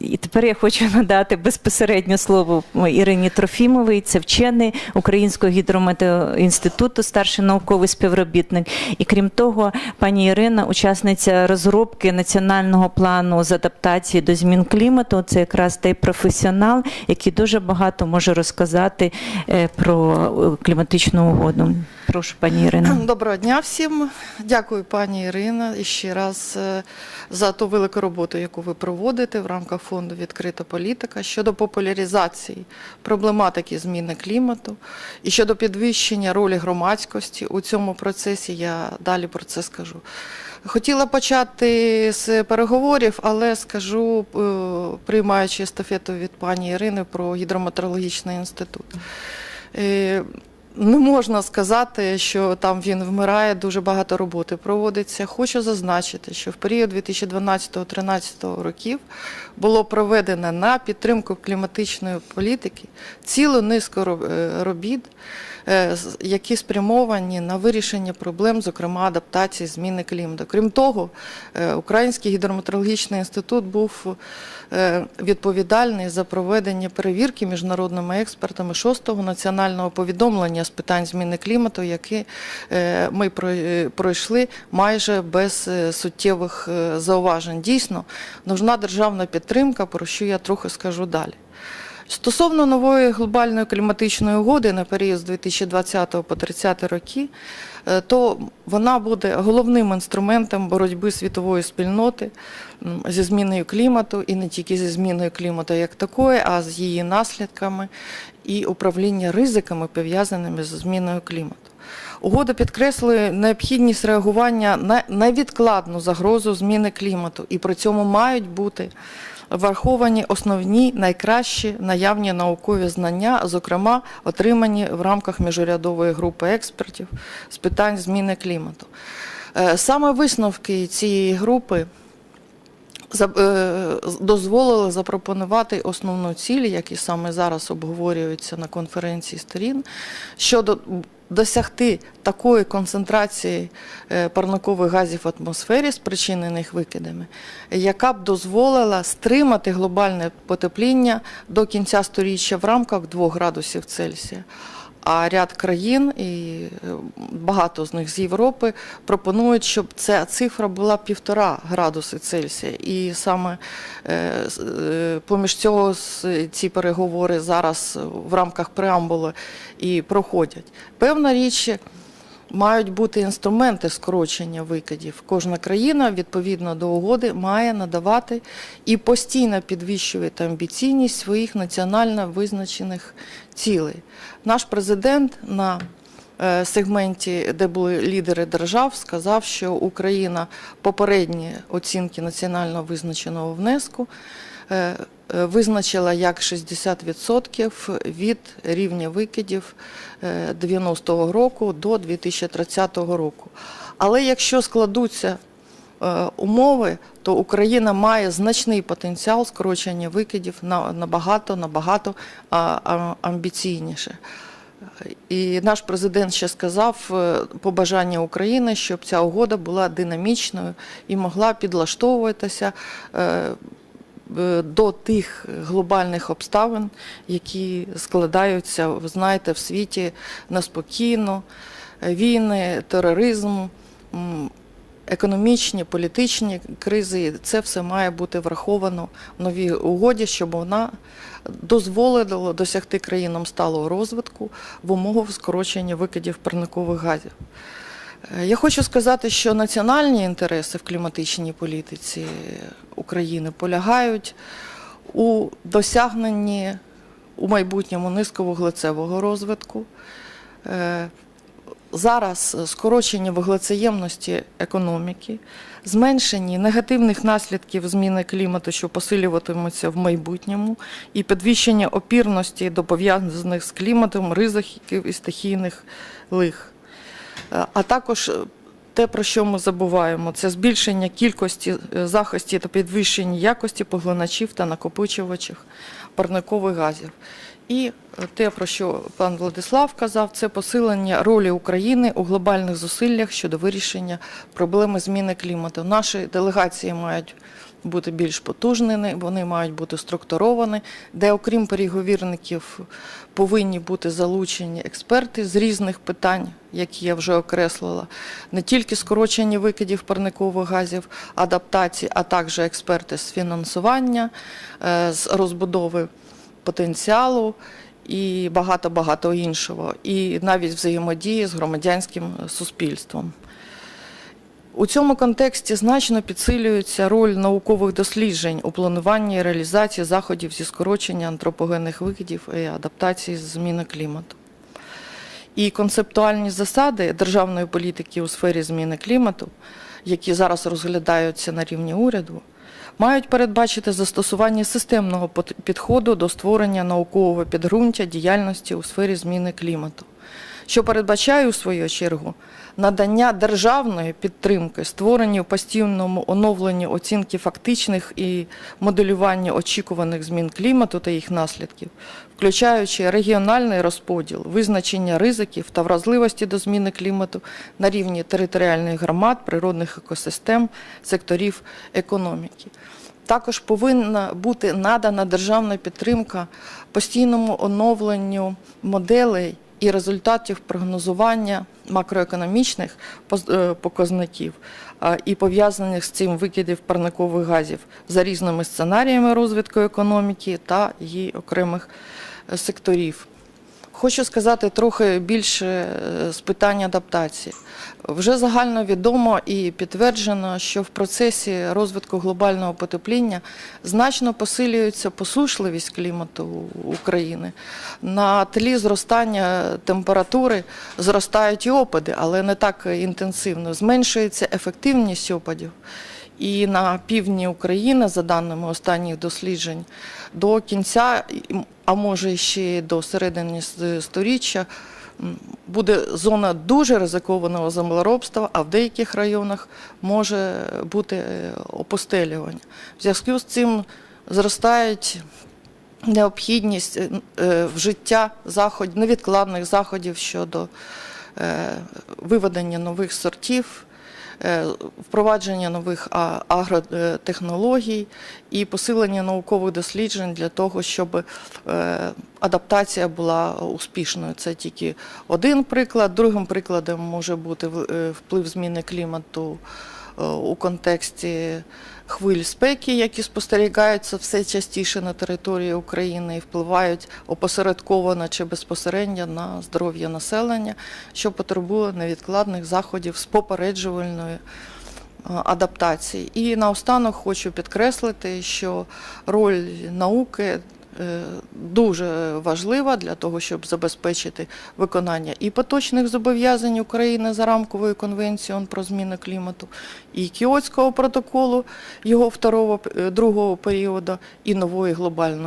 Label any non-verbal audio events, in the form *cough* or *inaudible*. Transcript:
І тепер я хочу *laughs* надати безпосередньо слово Ірині Трофімовій, це вчений Українського гідрометеоінституту, старший науковий співробітник. І крім того, пані Ірина, учасниця розробки національного плану з адаптації до змін клімату. Це якраз той професіонал, який дуже багато може розказати е, про е, кліматичну угоду. Прошу, пані Ірина. *clears throat* Доброго дня всім. Дякую, пані Ірина, ще раз е, за ту велику роботу, яку ви проводите в рамках фонду Відкрита політика щодо популяризації проблематики зміни клімату і щодо підвищення ролі громадськості у цьому процесі. Я далі про це скажу. Хотіла почати з переговорів, але скажу, е, приймаючи естафету від пані Ірини про гідрометеорологічний інститут. Не можна сказати, що там він вмирає, дуже багато роботи проводиться. Хочу зазначити, що в період 2012-2013 років було проведено на підтримку кліматичної політики цілу низку е, робіт, е, які спрямовані на вирішення проблем, зокрема адаптації зміни клімату. Крім того, е, Український гідрометеорологічний інститут був відповідальний за проведення перевірки міжнародними експертами шостого національного повідомлення з питань зміни клімату, які ми пройшли майже без суттєвих зауважень. Дійсно, нужна державна підтримка, про що я трохи скажу далі. Стосовно нової глобальної кліматичної угоди на період з 2020 по 2030 роки, то вона буде головним інструментом боротьби світової спільноти зі зміною клімату і не тільки зі зміною клімату як такої, а з її наслідками і управління ризиками, пов'язаними з зміною клімату. Угода підкреслює необхідність реагування на невідкладну загрозу зміни клімату, і при цьому мають бути враховані основні найкращі наявні наукові знання, зокрема отримані в рамках міжурядової групи експертів з питань зміни клімату. Е, саме висновки цієї групи. Е, дозволили запропонувати основну ціль, які саме зараз обговорюються на конференції сторін, щодо досягти такої концентрації е, парникових газів в атмосфері, спричинених викидами, яка б дозволила стримати глобальне потепління до кінця сторіччя в рамках 2 градусів Цельсія. А ряд країн, і е, багато з них з Європи, пропонують, щоб ця цифра була півтора градуси Цельсія. І саме е, е, поміж цього ці переговори зараз в рамках преамбули і проходять. Певна річ. Мають бути інструменти скорочення викидів. Кожна країна відповідно до угоди має надавати і постійно підвищувати амбіційність своїх національно визначених цілей. Наш президент на е, сегменті, де були лідери держав, сказав, що Україна попередні оцінки національно визначеного внеску. Е, е, визначила як 60% від рівня викидів 90-го року до 2030 року. Але якщо складуться умови, то Україна має значний потенціал скорочення викидів набагато набагато амбіційніше. І наш президент ще сказав е, побажання України, щоб ця угода була динамічною і могла підлаштовуватися е, до тих глобальних обставин, які складаються, ви знаєте, в світі неспокійно, війни, тероризм економічні, політичні кризи, це все має бути враховано в новій угоді, щоб вона дозволила досягти країнам сталого розвитку в умовах скорочення викидів парникових газів. Е, я хочу сказати, що національні інтереси в кліматичній політиці України полягають у досягненні у майбутньому низьковуглецевого розвитку. Е, зараз скорочення вуглецеємності економіки, зменшення негативних наслідків зміни клімату, що посилюватимуться в майбутньому, і підвищення опірності до пов'язаних з кліматом ризиків і стихійних лих. Е, а також те, про що ми забуваємо, це збільшення кількості захисті та підвищення якості поглиначів та накопичувачів парникових газів. І те, про що пан Владислав казав, це посилення ролі України у глобальних зусиллях щодо вирішення проблеми зміни клімату. Наші делегації мають бути більш потужними, вони мають бути структуровані, де, окрім переговірників, повинні бути залучені експерти з різних питань, які я вже окреслила, не тільки скорочення викидів парникових газів, адаптації, а також експерти з фінансування, е, з розбудови потенціалу і багато-багато іншого, і навіть взаємодії з громадянським суспільством. У цьому контексті значно підсилюється роль наукових досліджень у плануванні і реалізації заходів зі скорочення антропогенних викидів і адаптації зміни клімату. І концептуальні засади державної політики у сфері зміни клімату, які зараз розглядаються на рівні уряду, мають передбачити застосування системного підходу до створення наукового підґрунтя діяльності у сфері зміни клімату, що передбачає у свою чергу надання державної підтримки, створення в постійному оновленні оцінки фактичних і моделювання очікуваних змін клімату та їх наслідків, включаючи регіональний розподіл, визначення ризиків та вразливості до зміни клімату на рівні територіальних громад, природних екосистем, секторів економіки. Також повинна бути надана державна підтримка постійному оновленню моделей і результатів прогнозування макроекономічних е, показників і пов'язаних з цим викидів парникових газів за різними сценаріями розвитку економіки та її окремих е, секторів. Хочу сказати трохи більше е, з питань адаптації. Вже загально відомо і підтверджено, що в процесі розвитку глобального потепління значно посилюється посушливість клімату України. На тлі зростання температури зростають і опади, але не так інтенсивно. Зменшується ефективність опадів. І на півдні України, за даними останніх досліджень, до кінця, а може ще до середини сторіччя, буде зона дуже ризикованого землеробства, а в деяких районах може бути е, опустелювання. В зв'язку з цим зростають необхідність е, е, вжиття заходів, невідкладних заходів щодо виведення нових сортів, впровадження нових агротехнологій і посилення наукових досліджень для того, щоб е, адаптація була успішною. Це тільки один приклад. Другим прикладом може бути е, вплив зміни клімату е, у контексті хвиль спеки, які спостерігаються все частіше на території України і впливають опосередковано чи безпосередньо на здоров'я населення, що потребує невідкладних заходів з попереджувальної е, адаптації. І наостанок хочу підкреслити, що роль науки е, дуже важлива для того, щоб забезпечити виконання і поточних зобов'язань України за рамковою конвенцією про зміни клімату, і Кіотського протоколу його второго, е, другого періоду, і нової глобальної.